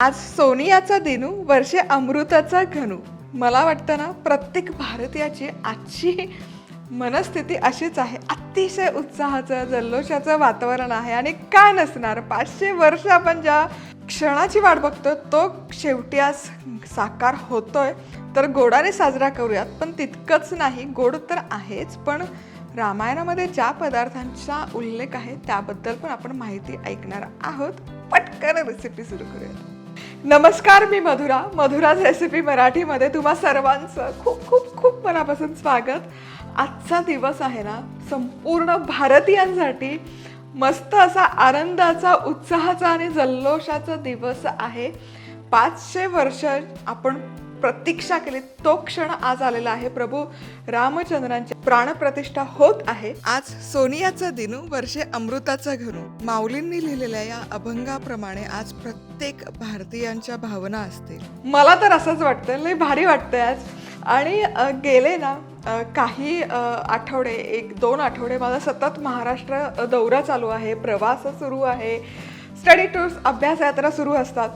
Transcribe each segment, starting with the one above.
आज सोनियाचा दिनू वर्षे अमृताचा घनू. मला वाटतं ना प्रत्येक भारतीयाची आजची मनस्थिती अशीच आहे. अतिशय उत्साहाचं जल्लोषाचं वातावरण आहे आणि का नसणार? पाचशे वर्ष आपण ज्या क्षणाची वाट बघतोय तो शेवटी आज साकार होतोय. तर गोडाने साजरा करूयात पण तितकंच नाही गोड तर आहेच. पण रामायणामध्ये ज्या पदार्थांचा उल्लेख आहे त्याबद्दल पण आपण माहिती ऐकणार आहोत. पटकन रेसिपी सुरू करूयात. नमस्कार मी मधुरा. मधुराज रेसिपी मराठीमध्ये तुम्हा सर्वांचं खूप खूप खूप मनापासून स्वागत. आजचा दिवस आहे ना संपूर्ण भारतीयांसाठी मस्त असा आनंदाचा उत्साहाचा आणि जल्लोषाचा दिवस आहे. पाचशे वर्ष आपण प्रतीक्षा केली. तो क्षण आज आलेला आहे. प्रभू रामचंद्रांची प्राणप्रतिष्ठा होत आहे. आज सोनियाचा दिनू वर्षे अमृताचा घरू माऊलींनी लिहिलेल्या या अभंगाप्रमाणे आज प्रत्येक भारतीयांच्या भावना असतील. मला तर असंच वाटतं लय भारी वाटतंय आज. आणि गेले ना काही आठवडे एक दोन आठवडे माझा सतत महाराष्ट्र दौरा चालू आहे. प्रवास सुरू आहे. स्टडी टूर्स अभ्यास यात्रा सुरू असतात.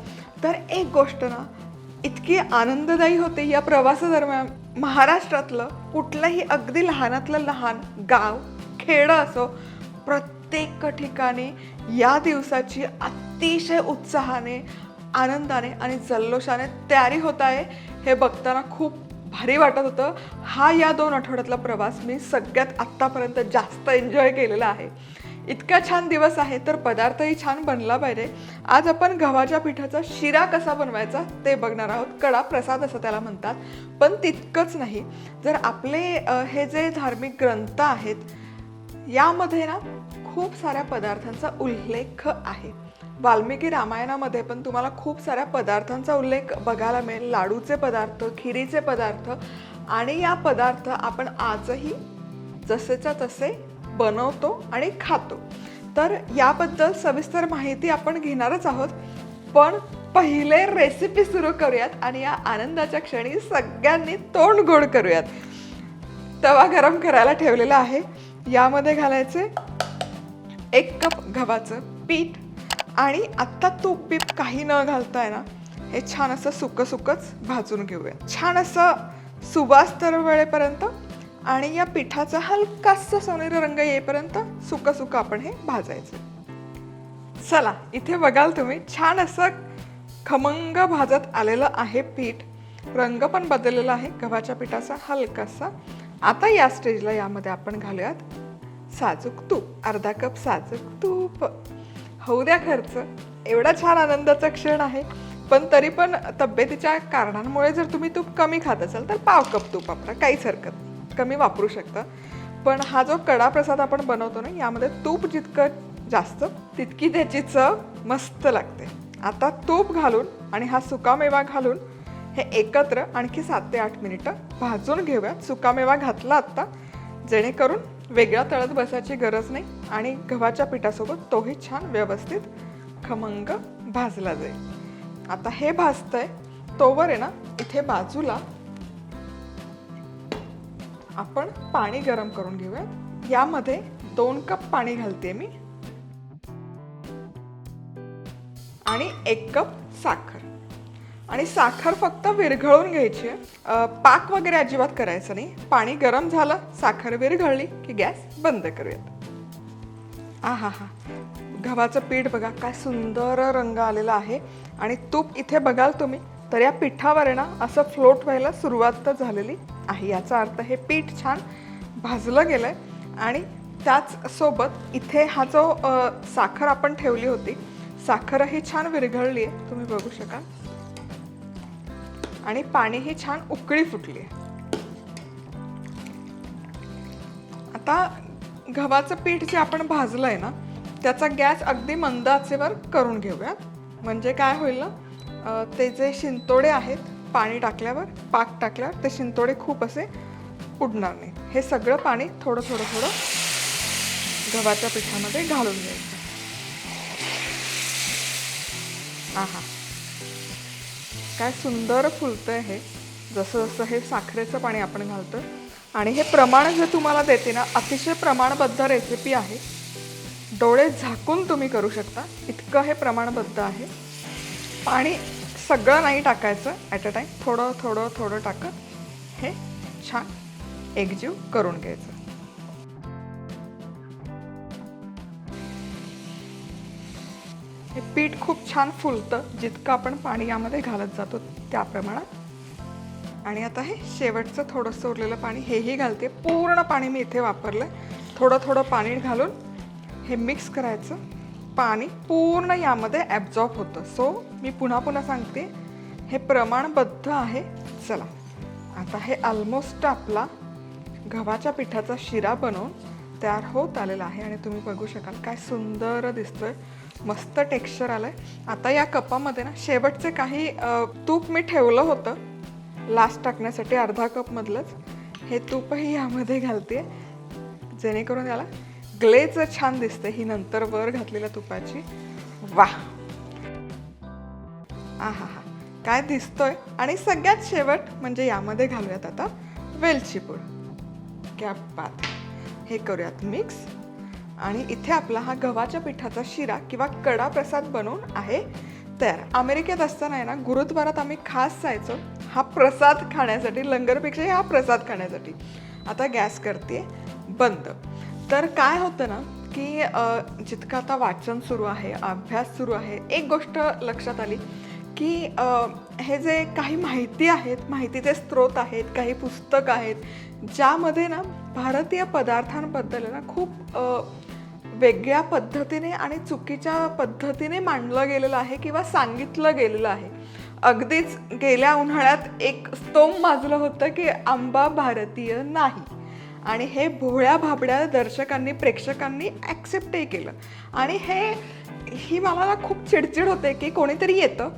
तर एक गोष्ट ना इतकी आनंददायी होते या प्रवासादरम्यान. महाराष्ट्रातलं कुठलंही अगदी लहानातलं लहान गाव खेडं असो प्रत्येक ठिकाणी या दिवसाची अतिशय उत्साहाने आनंदाने आणि जल्लोषाने तयारी होत आहे हे बघताना खूप भारी वाटत होतं. हा या दोन आठवड्यातला प्रवास मी सगळ्यात आत्तापर्यंत जास्त एन्जॉय केलेला आहे. इतका छान दिवस आहे तर पदार्थही छान बनला पाहिजे. आज आपण गव्हाच्या पिठाचा शिरा कसा बनवायचा ते बघणार आहोत. कडा प्रसाद असं त्याला म्हणतात. पण तितकंच नाही. जर आपले हे जे धार्मिक ग्रंथ आहेत यामध्ये ना खूप साऱ्या पदार्थांचा उल्लेख आहे. वाल्मिकी रामायणामध्ये पण तुम्हाला खूप साऱ्या पदार्थांचा उल्लेख बघायला मिळेल. लाडूचे पदार्थ खिरीचे पदार्थ आणि या पदार्थ आपण आजही जसेच्या तसे बनवतो आणि खातो. तर याबद्दल सविस्तर माहिती आपण घेणारच आहोत. पण पहिले रेसिपी सुरू करूयात आणि या आनंदाच्या क्षणी सगळ्यांनी तोंड गोड करूयात. तवा गरम करायला ठेवलेला आहे. यामध्ये घालायचे एक कप गव्हाचं पीठ आणि आत्ता तूप बीप काही न घालताय ना हे छान असं सुकं सुकंच भाजून घेऊया. छान असं सुवास तर वेळेपर्यंत आणि या पिठाचा हलकासा सोनेरी रंग येईपर्यंत सुकं सुकं आपण हे भाजायचं. चला इथे बघाल तुम्ही छान असं खमंग भाजत आलेलं आहे पीठ. रंग पण बदललेला आहे गव्हाच्या पिठाचा हलकासा. आता या स्टेजला यामध्ये आपण घालूयात साजूक तूप अर्धा कप साजूक तूप. होऊ द्या खर्च एवढा छान आनंदाचा क्षण आहे. पण तरी पण तब्येतीच्या कारणांमुळे जर तुम्ही तूप कमी खात असाल तर पाव कप तूप वापरा काहीच हरकत नाही. कमी वापरू शकता. पण हा जो कडा प्रसाद आपण बनवतो ना यामध्ये तूप जितकं जास्त तितकी त्याची चव मस्त लागते. आता तूप घालून आणि हा सुकामेवा घालून हे एकत्र आणखी सात ते आठ मिनिटं भाजून घेऊयात सुकामेवा घातला आत्ता जेणेकरून वेगळा तळत बसायची गरज नाही आणि गव्हाच्या पिठासोबत तोही छान व्यवस्थित खमंग भाजला जाईल. आता हे भाजतंय तोवर आहे ना इथे बाजूला आपण पाणी गरम करून घेऊयात यामध्ये दोन कप पाणी घालते मी. आणि एक कप साखर. आणि साखर फक्त विरघळून घ्यायची आहे. पाक वगैरे अजिबात करायचं नाही. पाणी गरम झालं साखर विरघळली की गॅस बंद करूयात. आ हा हा गव्हाचं पीठ बघा काय सुंदर रंग आलेला आहे. आणि तूप इथे बघाल तुम्ही तर या पिठावर आहे ना असं फ्लोट व्हायला सुरुवात तर झालेली. आहे याचा अर्थ हे पीठ छान भाजलं गेलंय. आणि त्याच सोबत इथे हा जो साखर आपण ठेवली होती साखरही छान विरघळली आहे तुम्ही बघू शकाल. आणि पाणीही छान उकळी फुटली आहे आता गव्हाचं पीठ जे आपण भाजलं आहे ना त्याचा गॅस अगदी मंद आचेवर करून घेऊयात म्हणजे काय होईल ना ते जे शिंतोडे आहेत पाणी टाकल्यावर पाक टाकल्यावर ते शिंतोडे खूप असे उडणार नाही हे सगळं पाणी थोडं थोडं थोडं गव्हाच्या पिठामध्ये घालून घ्यायचं. आहा. काय सुंदर फुलतंय हे. जसं जसं हे साखरेचं पाणी आपण घालतो आणि हे प्रमाण जे तुम्हाला देते ना अतिशय प्रमाणबद्ध रेसिपी आहे. डोळे झाकून तुम्ही करू शकता. इतकं हे प्रमाणबद्ध आहे. पाणी सगळं नाही टाकायचं ॲट अ टाईम थोडं थोडं थोडं टाकत हे छान एकजीव करून घ्यायचं. हे पीठ खूप छान फुलतं. जितकं आपण पाणी यामध्ये घालत जातो त्या प्रमाणात. आणि आता हे शेवटचं थोडंसं उरलेलं पाणी हेही घालते. पूर्ण पाणी मी इथे वापरलं थोडं थोडं पाणी घालून हे मिक्स करायचं. पाणी पूर्ण यामध्ये ॲब्झॉर्ब होतं. सो मी पुन्हा पुन्हा सांगते हे प्रमाणबद्ध आहे. चला. आता हे ऑलमोस्ट आपला गव्हाच्या पिठाचा शिरा बनवून तयार होत आलेला आहे आणि तुम्ही बघू शकाल काय सुंदर दिसतोय. मस्त टेक्स्चर आलंय. आता या कपामध्ये ना शेवटचे काही तूप मी ठेवलं होतं. लास्ट टाकण्यासाठी अर्धा कपमधलंच हे तूपही यामध्ये घालते जेणेकरून याला ग्लेज छान दिसते ही नंतर वर घातलेल्या तुपाची. वा आहा हा काय दिसतोय? आणि सगळ्यात शेवट म्हणजे यामध्ये घालूयात आता वेलची पूड. बात. हे करूयात मिक्स आणि इथे आपला हा गव्हाच्या पिठाचा शिरा किंवा कडा प्रसाद बनवून आहे तयार. अमेरिकेत असताना आहे ना गुरुद्वारात आम्ही खास जायचो. हा प्रसाद खाण्यासाठी लंगरपेक्षा हा प्रसाद खाण्यासाठी. आता गॅस करते बंद. तर काय होतं ना की जितकं आता वाचन सुरू आहे अभ्यास सुरू आहे एक गोष्ट लक्षात आली की हे जे काही माहिती आहेत माहितीचे स्रोत आहेत काही पुस्तक आहेत ज्यामध्ये ना भारतीय पदार्थांबद्दल ना खूप वेगळ्या पद्धतीने आणि चुकीच्या पद्धतीने मांडलं गेलेलं आहे किंवा सांगितलं गेलेलं आहे. अगदीच गेल्या उन्हाळ्यात एक स्तोम माजलं होतं की आंबा भारतीय नाही. आणि हे भोळ्या भाबड्या दर्शकांनी प्रेक्षकांनी ॲक्सेप्टही केलं. आणि हे ही मला ना खूप चिडचिड होते की कोणीतरी येतं.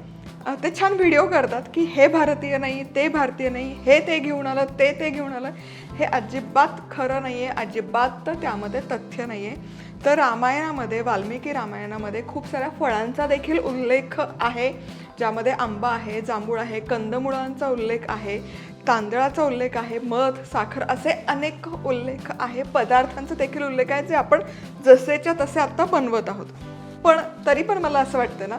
ते छान व्हिडिओ करतात की हे भारतीय नाही ते भारतीय नाही हे ते घेऊन आलं ते ते घेऊन आलं. हे अजिबात खरं नाही आहे अजिबात तर त्यामध्ये तथ्य नाही आहे तर रामायणामध्ये वाल्मिकी रामायणामध्ये खूप साऱ्या फळांचा देखील उल्लेख आहे. ज्यामध्ये आंबा आहे जांभूळ आहे कंदमुळांचा उल्लेख आहे. तांदळाचा उल्लेख आहे मध साखर असे अनेक उल्लेख आहे. पदार्थांचा देखील उल्लेख आहे जे आपण जसेच्या तसे आत्ता बनवत आहोत. पण तरी पण मला असं वाटतं ना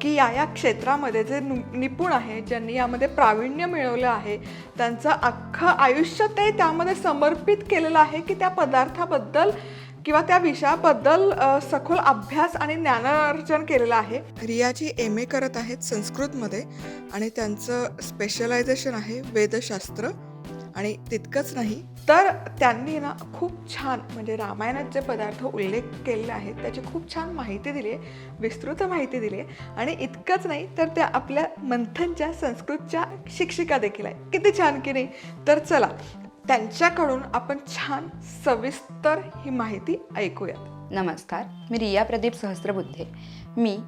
की या या क्षेत्रामध्ये जे निपुण आहे ज्यांनी यामध्ये प्रावीण्य मिळवलं आहे त्यांचं अख्खं आयुष्य ते त्यामध्ये समर्पित केलेलं आहे की त्या पदार्थाबद्दल किंवा त्या विषयाबद्दल सखोल अभ्यास आणि ज्ञानार्जन केलेलं आहे. रियाजी एम ए करत आहेत संस्कृतमध्ये आणि त्यांचं स्पेशलायझेशन आहे वेदशास्त्र आणि तितकंच नाही. तर त्यांनी ना खूप छान म्हणजे रामायणात जे पदार्थ उल्लेख केलेले आहेत. त्याची खूप छान माहिती दिली आहे विस्तृत माहिती दिली आहे. आणि इतकंच नाही तर त्या आपल्या मंथनच्या संस्कृतच्या शिक्षिका देखील आहे किती छान की नाही? तर चला त्यांच्याकडून आपण छान सविस्तर ही माहिती ऐकूयात. नमस्कार मी रिया प्रदीप सहस्त्रबुद्धे. मी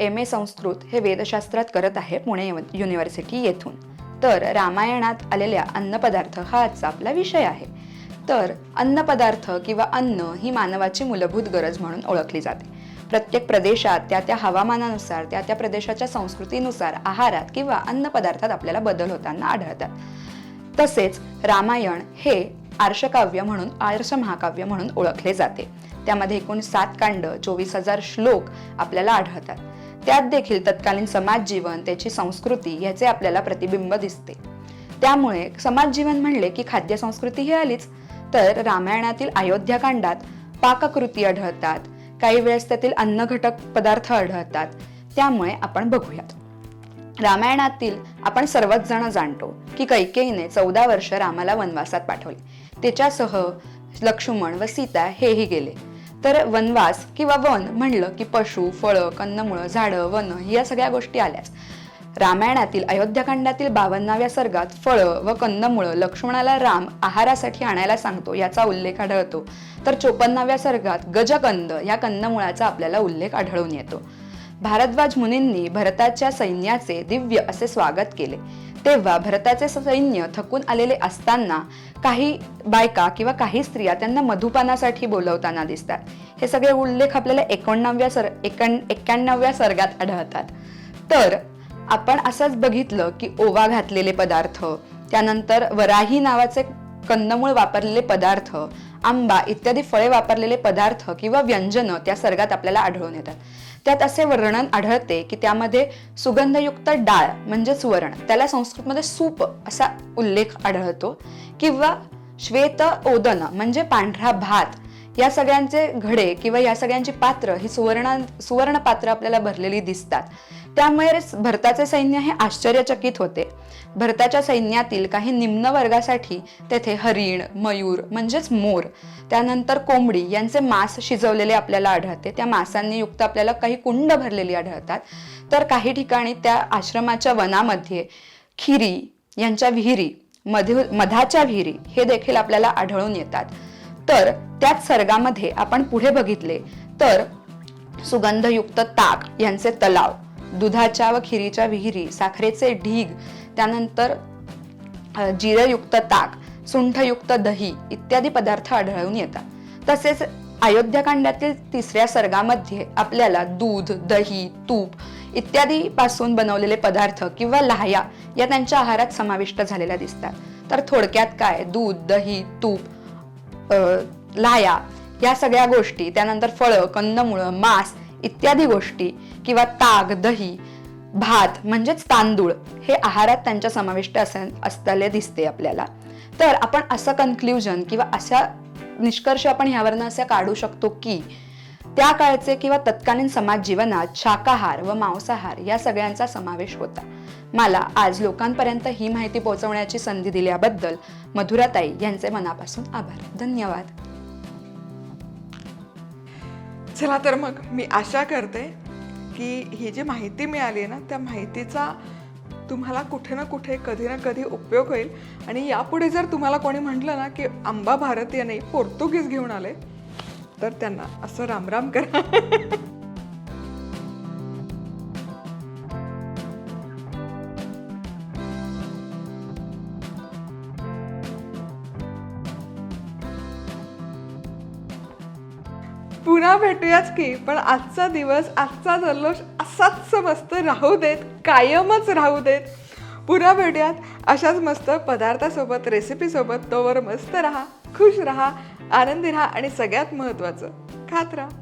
एम ए संस्कृत हे वेदशास्त्रात करत आहे पुणे युनिव्हर्सिटी येथून. तर रामायणात आलेल्या अन्नपदार्थ हा आजचा आपला विषय आहे. तर अन्नपदार्थ किंवा अन्न ही मानवाची मूलभूत गरज म्हणून ओळखली जाते. प्रत्येक प्रदेशात त्या त्या हवामानानुसार त्या त्या प्रदेशाच्या संस्कृतीनुसार आहारात किंवा अन्नपदार्थात आपल्याला बदल होताना आढळतात. तसेच रामायण हे आर्षकाव्य म्हणून आर्ष महाकाव्य म्हणून ओळखले जाते. त्यामध्ये एकूण सात कांड चोवीस हजार श्लोक आपल्याला आढळतात. त्यात देखील तत्कालीन समाज जीवन त्याची संस्कृती ह्याचे आपल्याला प्रतिबिंब दिसते. त्यामुळे समाज जीवन म्हणले की खाद्य संस्कृती ही आलीच. तर रामायणातील अयोध्याकांडात पाककृती आढळतात. काही वेळेस त्यातील अन्न घटक पदार्थ आढळतात. त्यामुळे आपण बघूयात. रामायणातील आपण सर्वच जण जाणतो की कैकेयीने चौदा वर्ष रामाला वनवासात पाठवले. त्याच्यासह लक्ष्मण व सीता हेही गेले. तर वनवास किंवा वन म्हणलं की पशु फळं कन्नमुळं झाडं वन या सगळ्या गोष्टी आल्याच. रामायणातील अयोध्याकांडातील बावन्नाव्या सर्गात फळं व कंदमुळं लक्ष्मणाला राम आहारासाठी आणायला सांगतो याचा उल्लेख आढळतो. तर चोपन्नाव्या सर्गात गजकंद या कंदमुळाचा आपल्याला उल्लेख आढळून येतो. भारद्वाज मुनींनी भरताच्या सैन्याचे दिव्य असे स्वागत केले. तेव्हा भरताचे सैन्य थकून आलेले असताना काही बायका किंवा काही स्त्रिया त्यांना मधुपानासाठी बोलवताना दिसतात. हे सगळे उल्लेख आपल्याला एकोणनव्या सर एकोण एक्क्याण्णव्या सर्गात आढळतात. तर आपण असंच बघितलं की ओवा घातलेले पदार्थ त्यानंतर वराही नावाचे कंदमूळ वापरलेले पदार्थ आंबा इत्यादी फळे वापरलेले पदार्थ किंवा व्यंजनं त्या सर्गात आपल्याला आढळून येतात. त्यात असे वर्णन आढळते की त्यामध्ये सुगंधयुक्त डाळ म्हणजे सुवर्ण त्याला संस्कृतमध्ये सूप असा उल्लेख आढळतो किंवा श्वेत ओदन म्हणजे पांढरा भात या सगळ्यांचे घडे किंवा या सगळ्यांची पात्र ही सुवर्ण सुवर्ण पात्र आपल्याला भरलेली दिसतात. त्यामुळे भरताचे सैन्य हे आश्चर्यचकित होते. भरताच्या सैन्यातील काही निम्न वर्गासाठी तेथे हरिण मयूर म्हणजेच मोर त्यानंतर कोंबडी यांचे मांस शिजवलेले आपल्याला आढळते. त्या मांसांनी युक्त आपल्याला काही कुंड भरलेली आढळतात. तर काही ठिकाणी त्या आश्रमाच्या वनामध्ये खिरी यांच्या विहिरी मधु मधाच्या विहिरी हे देखील आपल्याला आढळून येतात. तर त्याच सर्गामध्ये आपण पुढे बघितले. तर सुगंधयुक्त ताक यांचे तलाव दुधाच्या व खिरीच्या विहिरी साखरेचे ढीग त्यानंतर जिरयुक्त ताक सुंठयुक्त दही इत्यादी पदार्थ आढळून येतात. तसेच अयोध्याकांडातील तिसऱ्या सर्गामध्ये आपल्याला दूध दही तूप इत्यादी पासून बनवलेले पदार्थ किंवा लाह्या या त्यांच्या आहारात समाविष्ट झालेल्या दिसतात. तर थोडक्यात काय? दूध दही तूप लाया या सगळ्या गोष्टी त्यानंतर फळं कंदमुळं मांस इत्यादी गोष्टी किंवा ताक दही भात म्हणजेच तांदूळ हे आहारात त्यांच्या समाविष्ट असे असताले दिसते आपल्याला. तर आपण असं कन्क्ल्युजन किंवा अशा निष्कर्ष आपण ह्यावरनं असे काढू शकतो की त्या काळचे किंवा तत्कालीन समाज जीवनात शाकाहार व मांसाहार या सगळ्यांचा समावेश होता. मला आज लोकांपर्यंत ही माहिती पोहोचवण्याची संधी दिल्याबद्दल मधुराताई यांचे मनापासून आभार. धन्यवाद. चला तर मग मी आशा करते की ही जी माहिती मिळाली आहे ना त्या माहितीचा तुम्हाला कुठे ना कुठे कधी ना कधी उपयोग होईल. आणि यापुढे जर तुम्हाला कोणी म्हटलं ना की आंबा भारतीय नाही पोर्तुगीज घेऊन आले तर त्यांना असं रामराम करा. पुन्हा भेटूयाच की पण आजचा दिवस आजचा जल्लोष असाच मस्त राहू देत कायमच राहू देत. पुन्हा भेटूयात अशाच मस्त पदार्थासोबत रेसिपीसोबत तोवर मस्त राहा खुश राहा. आनंदी राहा आणि सगळ्यात महत्त्वाचं खात राहा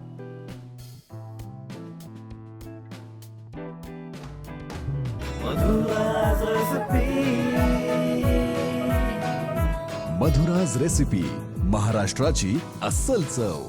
मधुराज रेसिपी महाराष्ट्राची अस्सल चव.